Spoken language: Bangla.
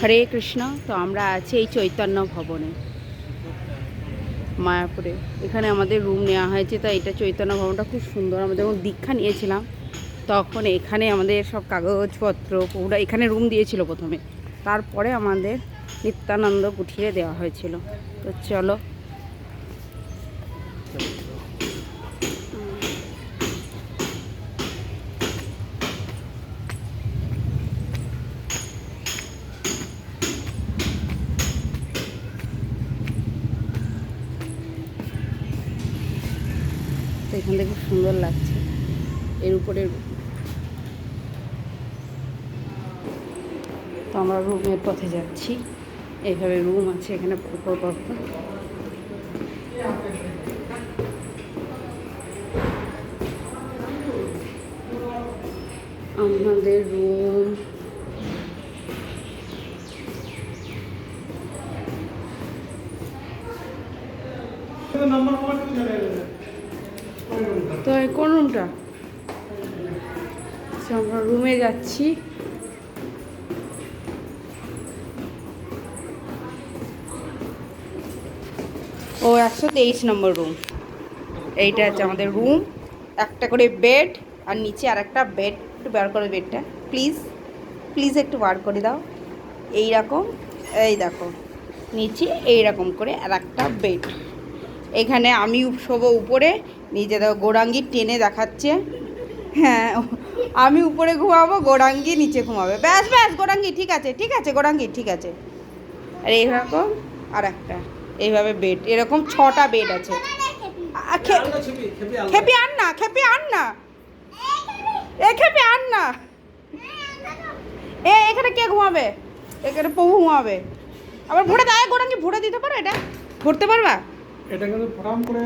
হরে কৃষ্ণ, তো আমরা আছি এই চৈতন্য ভবনে, মায়াপুরে। এখানে আমাদের রুম নেওয়া হয়েছে তো এটা চৈতন্য ভবনটা খুব সুন্দর। আমাদের যখন দীক্ষা নিয়েছিলাম, তখন এখানে আমাদের সব কাগজপত্র পুরো এখানে রুম দিয়েছিল প্রথমে। তারপরে আমাদের নিত্যানন্দ কুঠিরে দেওয়া হয়েছিল। তো চলো তো এখান থেকে খুব সুন্দর লাগছে। এর উপরে তো আমরা রুমের পথে যাচ্ছি। এইভাবে রুম আছে এখানে পরপর আমাদের রুম। তো কোন রুমটা? আচ্ছা, আমরা রুমে যাচ্ছি। ও একশো তেইশ নম্বর রুম। এইটা হচ্ছে আমাদের রুম। একটা করে বেড আর নিচে আর একটা বেড। একটু বার করে বেডটা প্লিজ। প্লিজ একটু বার করে দাও। এই রকম এই দেখো। নিচে এই রকম করে আর একটা বেড। এখানে আমি শোবো উপরে নিচে দেখো গোড়াঙ্গি টেনে দেখাচ্ছে। হ্যাঁ আমি উপরে ঘুমাবো গোড়াঙ্গি নিচে ঘুমাবে। ব্যাস ব্যাস গোড়াঙ্গি ঠিক আছে ঠিক আছে গোড়াঙ্গি ঠিক আছে। আর এইরকম আর একটা এইভাবে বেড এরকম ছটা বেড আছে। খেপি আন না খেপি আন না। এ খেপি আন না। এ এখানে কে ঘুমাবে? এখানে প্রভু ঘুমাবে। আবার ভরে দেয় গোড়াঙ্গি ভরে দিতে পারো এটা। ভরতে পারবা? এটা কিন্তু ফরাম করে